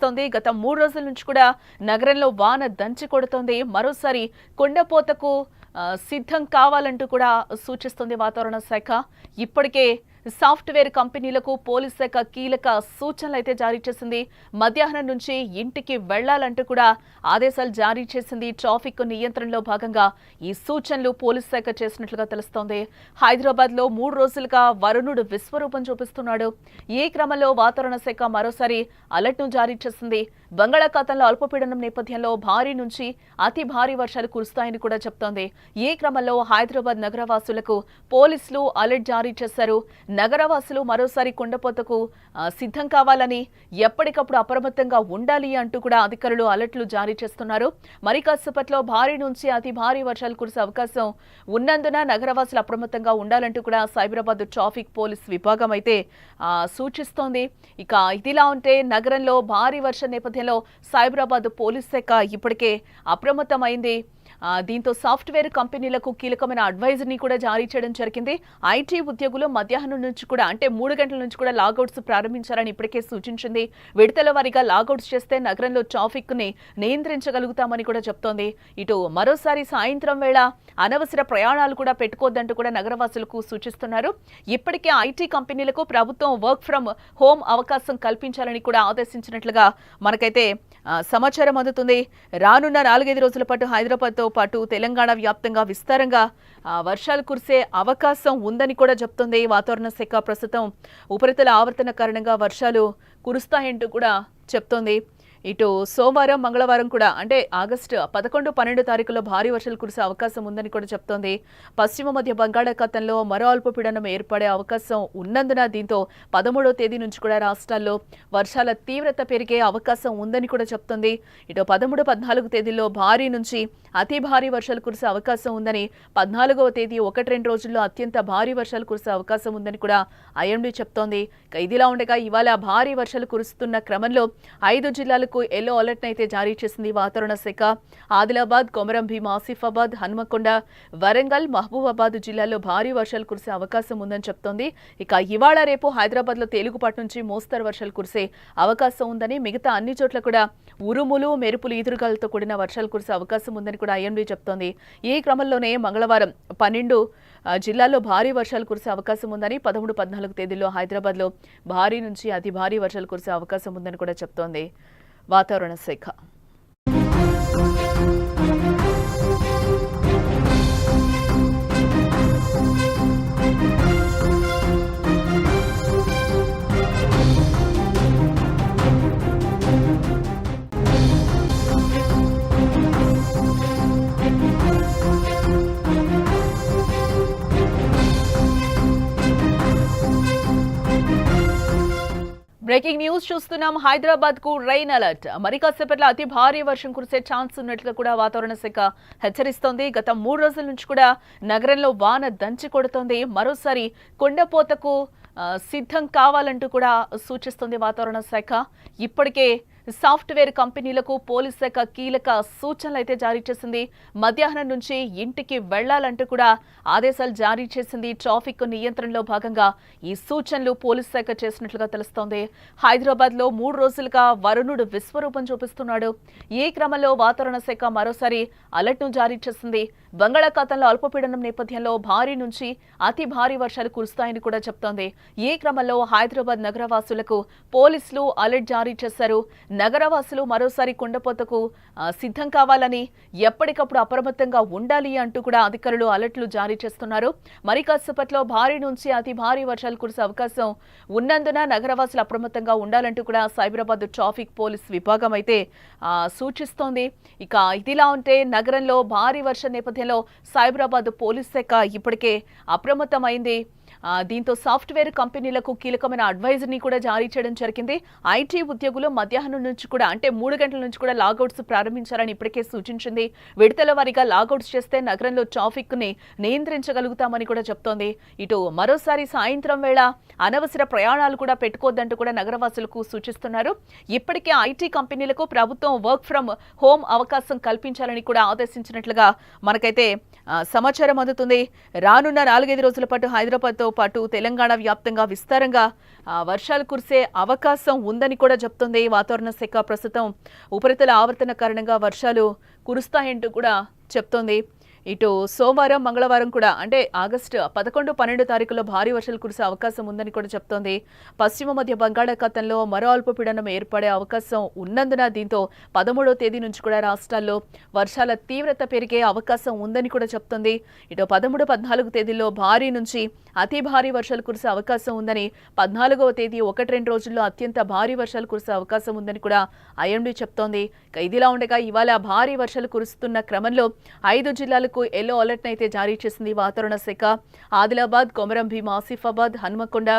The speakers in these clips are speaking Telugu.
కురుస్తోంది గత మూడు రోజుల నుంచి కూడా నగరంలో వాన దంచి కొడుతోంది. మరోసారి కొండపోతకు సిద్ధం కావాలంటూ కూడా సూచిస్తుంది వాతావరణ శాఖ. ఇప్పటికే సాఫ్ట్వేర్ కంపెనీలకు పోలీస్ శాఖ కీలక సూచనలు అయితే జారీ చేసింది. మధ్యాహ్నం నుంచి ఇంటికి వెళ్ళాలంటూ కూడా ఆదేశాలు జారీ చేసింది ట్రాఫిక్ నియంత్రణలో భాగంగా. ఈ సూచనలు పోలీస్ శాఖ చేసినట్లుగా తెలుస్తోంది. హైదరాబాద్లో మూడు రోజులుగా వరుణుడు విశ్వరూపం చూపిస్తున్నాడు. ఈ క్రమంలో వాతావరణ శాఖ మరోసారి అలర్ట్ను జారీ చేసింది. బంగాళాఖాతంలో అల్పపీడనం నేపథ్యంలో భారీ నుంచి అతి భారీ వర్షాలు కురుస్తాయని కూడా చెప్తోంది. ఈ క్రమంలో హైదరాబాద్ నగరవాసులకు పోలీసులు అలర్ట్ జారీ చేశారు. నగరవాసులు మరోసారి కుండపోతకు సిద్ధం కావాలని ఎప్పటికప్పుడు అప్రమత్తంగా ఉండాలి అంటూ కూడా అధికారులు అలర్ట్లు జారీ చేస్తున్నారు. మరి కాసేపట్లో భారీ నుంచి అతి భారీ వర్షాలు కురిసే అవకాశం ఉన్నందున నగరవాసులు అప్రమత్తంగా ఉండాలంటూ కూడా సైబరాబాద్ ట్రాఫిక్ పోలీస్ విభాగం అయితే సూచిస్తోంది. ఇక ఇదిలా ఉంటే నగరంలో భారీ వర్షం నేపథ్యంలో సైబరాబాద్ పోలీస్ శాఖ ఇప్పటికే అప్రమత్తమైంది. దీంతో సాఫ్ట్వేర్ కంపెనీలకు కీలకమైన అడ్వైజర్ని కూడా జారీ చేయడం జరిగింది. ఐటీ ఉద్యోగులు మధ్యాహ్నం నుంచి కూడా అంటే మూడు గంటల నుంచి కూడా లాగౌట్స్ ప్రారంభించాలని ఇప్పటికే సూచించింది. విడతల వారీగా లాగౌట్స్ చేస్తే నగరంలో ట్రాఫిక్ని నియంత్రించగలుగుతామని కూడా చెప్తోంది. ఇటు మరోసారి సాయంత్రం వేళ అనవసర ప్రయాణాలు కూడా పెట్టుకోవద్దంటూ కూడా నగరవాసులకు సూచిస్తున్నారు. ఇప్పటికే ఐటీ కంపెనీలకు ప్రభుత్వం వర్క్ ఫ్రం హోమ్ అవకాశం కల్పించాలని కూడా ఆదేశించినట్లుగా మనకైతే సమాచారం అందుతుంది. రానున్న నాలుగైదు రోజుల పాటు హైదరాబాద్తో పాటు తెలంగాణ వ్యాప్తంగా విస్తారంగా వర్షాలు కురిసే అవకాశం ఉందని కూడా చెప్తుంది వాతావరణ శాఖ. ప్రస్తుతం ఉపరితల ఆవర్తన కారణంగా వర్షాలు కురుస్తాయంటూ కూడా చెప్తోంది. ఇటు సోమవారం మంగళవారం కూడా అంటే ఆగస్టు పదకొండు పన్నెండు తారీఖులో భారీ వర్షాలు కురిసే అవకాశం ఉందని కూడా చెప్తోంది. పశ్చిమ మధ్య బంగాళాఖాతంలో మరో అల్పపీడనం ఏర్పడే అవకాశం ఉన్నందున దీంతో పదమూడో తేదీ నుంచి కూడా రాష్ట్రాల్లో వర్షాల తీవ్రత పెరిగే అవకాశం ఉందని కూడా చెప్తోంది. ఇటు పదమూడు పద్నాలుగు తేదీల్లో భారీ నుంచి అతి భారీ వర్షాలు కురిసే అవకాశం ఉందని పద్నాలుగవ తేదీ ఒకటి రెండు రోజుల్లో అత్యంత భారీ వర్షాలు కురిసే అవకాశం ఉందని కూడా ఐఎండీ చెప్తోంది. ఇదిలా ఉండగా ఇవాళ భారీ వర్షాలు కురుస్తున్న క్రమంలో ఐదు జిల్లాలకు ఎల్లో అలర్ట్ అయితే జారీ చేసింది వాతావరణ శాఖ. ఆదిలాబాద్ కొమరం భీం ఆసిఫాబాద్ హన్మకొండ వరంగల్ మహబూబాబాద్ జిల్లాల్లో భారీ వర్షాలు కురిసే అవకాశం ఉందని చెప్తోంది. ఇక ఇవాళ రేపు హైదరాబాద్లో తేలికపాటి నుంచి మోస్తరు వర్షాలు కురిసే అవకాశం ఉందని మిగతా అన్ని చోట్ల కూడా ఉరుములు మెరుపులు ఈదురుగాలతో కూడిన వర్షాలు కురిసే అవకాశం ఉందని కూడా ఐఎండీ చెప్తోంది. ఈ క్రమంలోనే మంగళవారం పన్నెండు జిల్లాల్లో భారీ వర్షాలు కురిసే అవకాశం ఉందని పదమూడు పద్నాలుగు తేదీల్లో హైదరాబాద్లో భారీ నుంచి అతి భారీ వర్షాలు కురిసే అవకాశం ఉందని కూడా చెప్తోంది. వాతావరణ శాఖ బ్రేకింగ్ న్యూస్ చూస్తున్నాం. హైదరాబాద్కు రైన్ అలర్ట్. మరి కాసేపట్లో అతి భారీ వర్షం కురిసే ఛాన్స్ ఉన్నట్లుగా కూడా వాతావరణ శాఖ హెచ్చరిస్తోంది. గత మూడు రోజుల నుంచి కూడా నగరంలో వాన దంచి కొడుతోంది. మరోసారి కొండపోతకు సిద్ధం కావాలంటూ కూడా సూచిస్తుంది వాతావరణ శాఖ. ఇప్పటికే సాఫ్ట్వేర్ కంపెనీలకు పోలీస్ శాఖ కీలక సూచనలు అయితే జారీ చేసింది. మధ్యాహ్నం నుంచి ఇంటికి వెళ్ళాలంటూ కూడా ఆదేశాలు జారీ చేసింది ట్రాఫిక్ నియంత్రణలో భాగంగా ఈ సూచనలు పోలీస్ శాఖ చేసినట్లుగా తెలుస్తోంది. హైదరాబాద్లో మూడు రోజులుగా వరుణుడు విశ్వరూపం చూపిస్తున్నాడు. ఈ క్రమంలో వాతావరణ శాఖ మరోసారి అలర్ట్ను జారీ చేసింది. బంగాళాఖాతంలో అల్పపీడనం నేపథ్యంలో భారీ నుంచి అతి భారీ వర్షాలు కురుస్తాయని కూడా చెప్తోంది. ఈ క్రమంలో హైదరాబాద్ నగరవాసులకు పోలీసులు అలర్ట్ జారీ చేశారు. నగరవాసులు మరోసారి కుండపోతకు సిద్ధం కావాలని ఎప్పటికప్పుడు అప్రమత్తంగా ఉండాలి అంటూ కూడా అధికారులు అలర్ట్లు జారీ చేస్తున్నారు. మరి కాసేపట్లో భారీ నుంచి అతి భారీ వర్షాలు కురిసే అవకాశం ఉన్నందున నగరవాసులు అప్రమత్తంగా ఉండాలంటూ కూడా సైబరాబాద్ ట్రాఫిక్ పోలీస్ విభాగం అయితే సూచిస్తోంది. ఇక ఇదిలా ఉంటే నగరంలో భారీ వర్షం నేపథ్యంలో సైబరాబాద్ పోలీస్ శాఖ ఇప్పటికే అప్రమత్తమైంది. దీంతో సాఫ్ట్వేర్ కంపెనీలకు కీలకమైన అడ్వైజర్ని కూడా జారీ చేయడం జరిగింది. ఐటీ ఉద్యోగులు మధ్యాహ్నం నుంచి కూడా అంటే మూడు గంటల నుంచి కూడా లాగౌట్స్ ప్రారంభించాలని ఇప్పటికే సూచించింది. విడతల వారీగా లాగౌట్స్ చేస్తే నగరంలో ట్రాఫిక్ని నియంత్రించగలుగుతామని కూడా చెప్తోంది. ఇటు మరోసారి సాయంత్రం వేళ అనవసర ప్రయాణాలు కూడా పెట్టుకోవద్దంటూ కూడా నగరవాసులకు సూచిస్తున్నారు. ఇప్పటికే ఐటీ కంపెనీలకు ప్రభుత్వం వర్క్ ఫ్రం హోమ్ అవకాశం కల్పించాలని కూడా ఆదేశించినట్లుగా మనకైతే సమాచారం అందుతుంది. రానున్న నాలుగైదు రోజుల పాటు హైదరాబాద్తో పాటు తెలంగాణ వ్యాప్తంగా విస్తారంగా వర్షాలు కురిసే అవకాశం ఉందని కూడా చెప్తుంది వాతావరణ శాఖ. ప్రస్తుతం ఉపరితల ఆవర్తన కారణంగా వర్షాలు కురుస్తాయంటూ కూడా చెప్తోంది. ఇటు సోమవారం మంగళవారం కూడా అంటే ఆగస్టు పదకొండు పన్నెండు తారీఖులో భారీ వర్షాలు కురిసే అవకాశం ఉందని కూడా చెప్తోంది. పశ్చిమ మధ్య బంగాళాఖాతంలో మరో అల్పపీడనం ఏర్పడే అవకాశం ఉన్నందున దీంతో పదమూడో తేదీ నుంచి కూడా రాష్ట్రాల్లో వర్షాల తీవ్రత పెరిగే అవకాశం ఉందని కూడా చెప్తోంది. ఇటు పదమూడు పద్నాలుగు తేదీల్లో భారీ నుంచి అతి భారీ వర్షాలు కురిసే అవకాశం ఉందని పద్నాలుగవ తేదీ ఒకటి రెండు రోజుల్లో అత్యంత భారీ వర్షాలు కురిసే అవకాశం ఉందని కూడా ఐఎండీ చెప్తోంది. ఇదిలా ఉండగా ఇవాళ భారీ వర్షాలు కురుస్తున్న క్రమంలో ఐదు జిల్లాలకు ఎల్లో అలర్ట్ అయితే జారీ చేసింది వాతావరణ శాఖ. ఆదిలాబాద్ కొమరం భీం ఆసిఫాబాద్ హనుమకొండ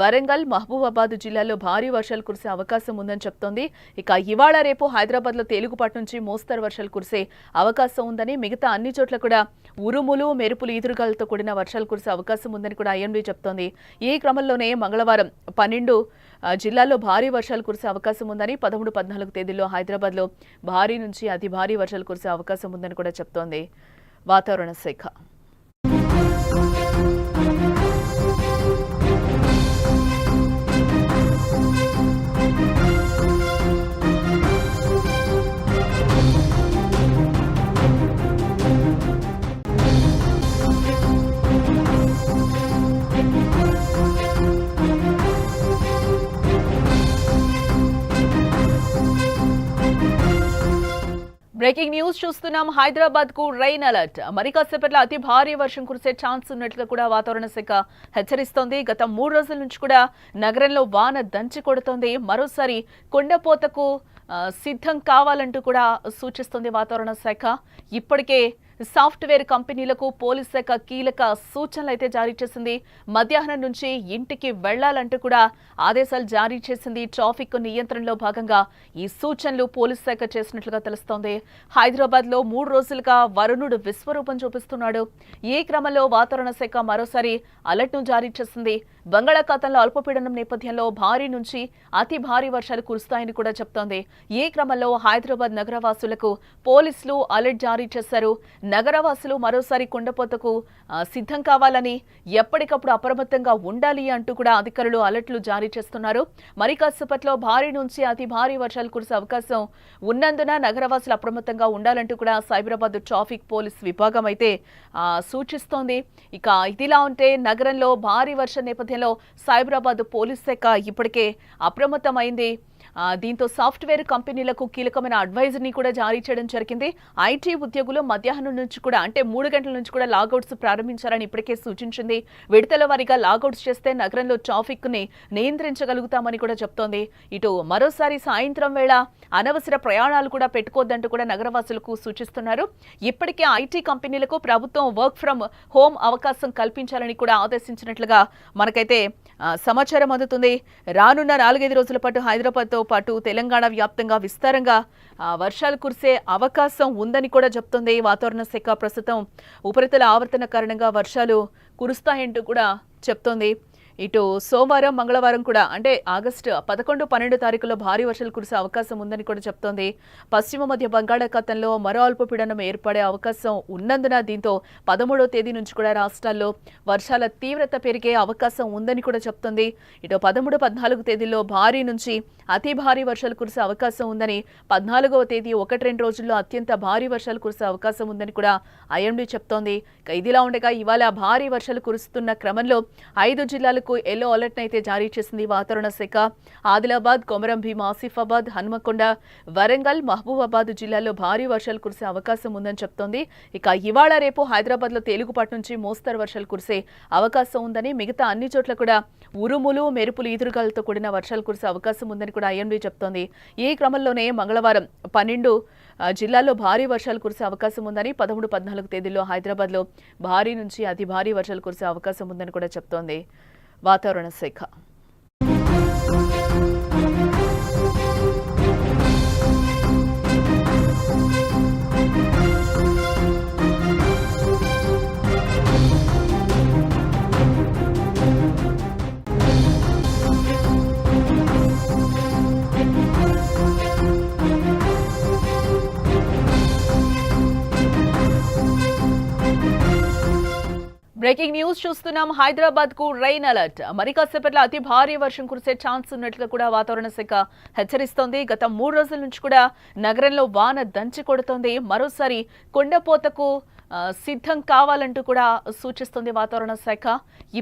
వరంగల్ మహబూబాబాద్ జిల్లాల్లో భారీ వర్షాలు కురిసే అవకాశం ఉందని చెప్తోంది. ఇక ఇవాళ రేపు హైదరాబాద్లో తేలికపాటి నుంచి మోస్తరు వర్షాలు కురిసే అవకాశం ఉందని మిగతా అన్ని చోట్ల కూడా ఉరుములు మెరుపులు ఈదురుగాలతో కూడిన వర్షాలు కురిసే అవకాశం ఉందని కూడా ఐఎండీ చెప్తోంది. ఈ క్రమంలోనే మంగళవారం పన్నెండు జిల్లాల్లో భారీ వర్షాలు కురిసే అవకాశం ఉందని పదమూడు పద్నాలుగు తేదీల్లో హైదరాబాద్లో భారీ నుంచి అతి భారీ వర్షాలు కురిసే అవకాశం ఉందని కూడా చెప్తోంది. వాతావరణ శాఖ బ్రేకింగ్ న్యూస్ చూస్తున్నాం. హైదరాబాద్కు రైన్ అలర్ట్. మరి కాసేపట్లో అతి భారీ వర్షం కురిసే ఛాన్స్ ఉన్నట్లుగా కూడా వాతావరణ శాఖ హెచ్చరిస్తోంది. గత మూడు రోజుల నుంచి కూడా నగరంలో వాన దంచి కొడుతోంది. మరోసారి కొండపోతకు సిద్ధం కావాలంటూ కూడా సూచిస్తుంది వాతావరణ శాఖ. ఇప్పటికే సాఫ్ట్వేర్ కంపెనీలకు పోలీస్ శాఖ కీలక సూచనలు అయితే జారీ చేసింది. మధ్యాహ్నం నుంచి ఇంటికి వెళ్ళాలంటూ కూడా ఆదేశాలు జారీ చేసింది ట్రాఫిక్ నియంత్రణలో భాగంగా. ఈ సూచనలు పోలీస్ శాఖ చేసినట్లుగా తెలుస్తోంది. హైదరాబాద్లో మూడు రోజులుగా వరుణుడు విశ్వరూపం చూపిస్తున్నాడు. ఈ క్రమంలో వాతావరణ శాఖ మరోసారి అలర్ట్ను జారీ చేసింది. బంగాళాఖాతంలో అల్పపీడనం నేపథ్యంలో భారీ నుంచి అతి భారీ వర్షాలు కురుస్తాయని కూడా చెప్తోంది. ఈ క్రమంలో హైదరాబాద్ నగరవాసులకు పోలీసులు అలర్ట్ జారీ చేశారు. నగరవాసులు మరోసారి కుండపోతకు సిద్ధం కావాలని ఎప్పటికప్పుడు అప్రమత్తంగా ఉండాలి అంటూ కూడా అధికారులు అలర్ట్లు జారీ చేస్తున్నారు. మరి కాసేపట్లో భారీ నుంచి అతి భారీ వర్షాలు కురిసే అవకాశం ఉన్నందున నగరవాసులు అప్రమత్తంగా ఉండాలంటూ కూడా సైబరాబాద్ ట్రాఫిక్ పోలీస్ విభాగం అయితే సూచిస్తోంది. ఇక ఇదిలా ఉంటే నగరంలో భారీ వర్షం నేపథ్యంలో సైబరాబాద్ పోలీస్ శాఖ ఇప్పటికే అప్రమత్తమైంది. దీంతో సాఫ్ట్వేర్ కంపెనీలకు కీలకమైన అడ్వైజర్ని కూడా జారీ చేయడం జరిగింది. ఐటీ ఉద్యోగులు మధ్యాహ్నం నుంచి కూడా అంటే మూడు గంటల నుంచి కూడా లాగౌట్స్ ప్రారంభించాలని ఇప్పటికే సూచించింది. విడతల వారీగా లాగౌట్స్ చేస్తే నగరంలో ట్రాఫిక్ని నియంత్రించగలుగుతామని కూడా చెప్తోంది. ఇటు మరోసారి సాయంత్రం వేళ అనవసర ప్రయాణాలు కూడా పెట్టుకోవద్దంటూ కూడా నగరవాసులకు సూచిస్తున్నారు. ఇప్పటికే ఐటీ కంపెనీలకు ప్రభుత్వం వర్క్ ఫ్రం హోమ్ అవకాశం కల్పించాలని కూడా ఆదేశించినట్లుగా మనకైతే సమాచారం అందుతుంది. రానున్న నాలుగైదు రోజుల పాటు హైదరాబాద్తో పాటు తెలంగాణ వ్యాప్తంగా విస్తారంగా ఆ, వర్షాలు కురిసే అవకాశం ఉందని కూడా చెప్తుంది వాతావరణ శాఖ. ప్రస్తుతం ఉపరితల ఆవర్తన కారణంగా వర్షాలు కురుస్తాయంటూ కూడా చెప్తోంది. ఇటు సోమవారం మంగళవారం కూడా అంటే ఆగస్టు పదకొండు పన్నెండు తారీఖులో భారీ వర్షాలు కురిసే అవకాశం ఉందని కూడా చెప్తోంది. పశ్చిమ మధ్య బంగాళాఖాతంలో మరో అల్పపీడనం ఏర్పడే అవకాశం ఉన్నందున దీంతో పదమూడో తేదీ నుంచి కూడా రాష్ట్రాల్లో వర్షాల తీవ్రత పెరిగే అవకాశం ఉందని కూడా చెప్తోంది. ఇటు పదమూడు పద్నాలుగు తేదీల్లో భారీ నుంచి అతి భారీ వర్షాలు కురిసే అవకాశం ఉందని పద్నాలుగవ తేదీ ఒకటి రెండు రోజుల్లో అత్యంత భారీ వర్షాలు కురిసే అవకాశం ఉందని కూడా ఐఎండీ చెప్తోంది. ఇదిలా ఉండగా ఇవాళ భారీ వర్షాలు కురుస్తున్న క్రమంలో ఐదు జిల్లాలకు ఎల్లో అలర్ట్ అయితే జారీ చేసింది వాతావరణ శాఖ. ఆదిలాబాద్ కొమరం భీం ఆసిఫాబాద్ హనుమకొండ వరంగల్ మహబూబాబాద్ జిల్లాల్లో భారీ వర్షాలు కురిసే అవకాశం ఉందని చెప్తోంది. ఇక ఇవాళ రేపు హైదరాబాద్లో తేలికపాటి నుంచి మోస్తరు వర్షాలు కురిసే అవకాశం ఉందని మిగతా అన్ని చోట్ల కూడా ఉరుములు మెరుపులు ఈదురుగాలతో కూడిన వర్షాలు కురిసే అవకాశం ఉందని కూడా ఐఎండీ చెప్తోంది. ఈ క్రమంలోనే మంగళవారం పన్నెండు జిల్లాల్లో భారీ వర్షాలు కురిసే అవకాశం ఉందని పదమూడు పద్నాలుగు తేదీల్లో హైదరాబాద్లో భారీ నుంచి అతి భారీ వర్షాలు కురిసే అవకాశం ఉందని కూడా చెప్తోంది. వాతావరణ శాఖ బ్రేకింగ్ న్యూస్ చూస్తున్నాం. హైదరాబాద్కు రైన్ అలర్ట్. మరి కాసేపట్లో అతి భారీ వర్షం కురిసే ఛాన్స్ ఉన్నట్లుగా కూడా వాతావరణ శాఖ హెచ్చరిస్తోంది. గత మూడు రోజుల నుంచి కూడా నగరంలో వాన దంచి కొడుతోంది. మరోసారి కొండపోతకు సిద్ధం కావాలంటూ కూడా సూచిస్తుంది వాతావరణ శాఖ.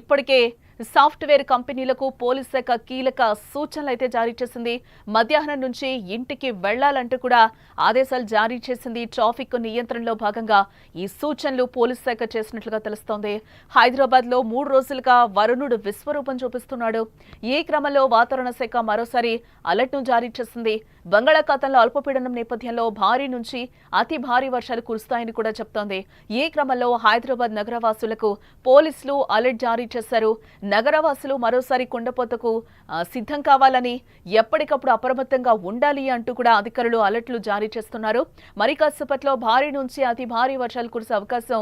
ఇప్పటికే సాఫ్ట్వేర్ కంపెనీలకు పోలీస్ శాఖ కీలక సూచనలు అయితే జారీ చేసింది. మధ్యాహ్నం నుంచి ఇంటికి వెళ్ళాలంటూ కూడా ఆదేశాలు జారీ చేసింది ట్రాఫిక్ నియంత్రణలో భాగంగా. ఈ సూచనలు పోలీస్ శాఖ చేసినట్లుగా తెలుస్తోంది. హైదరాబాద్లో మూడు రోజులుగా వరుణుడు విశ్వరూపం చూపిస్తున్నాడు. ఈ క్రమంలో వాతావరణ శాఖ మరోసారి అలర్ట్ను జారీ చేసింది. బంగాళాఖాతంలో అల్పపీడనం నేపథ్యంలో భారీ నుంచి అతి భారీ వర్షాలు కురుస్తాయని కూడా చెప్తోంది. ఈ క్రమంలో హైదరాబాద్ నగరవాసులకు పోలీసులు అలర్ట్ జారీ చేశారు. నగరవాసులు మరోసారి కుండపోతకు సిద్ధం కావాలని ఎప్పటికప్పుడు అప్రమత్తంగా ఉండాలి అంటూ కూడా అధికారులు అలర్ట్లు జారీ చేస్తున్నారు. మరి కాసేపట్లో భారీ నుంచి అతి భారీ వర్షాలు కురిసే అవకాశం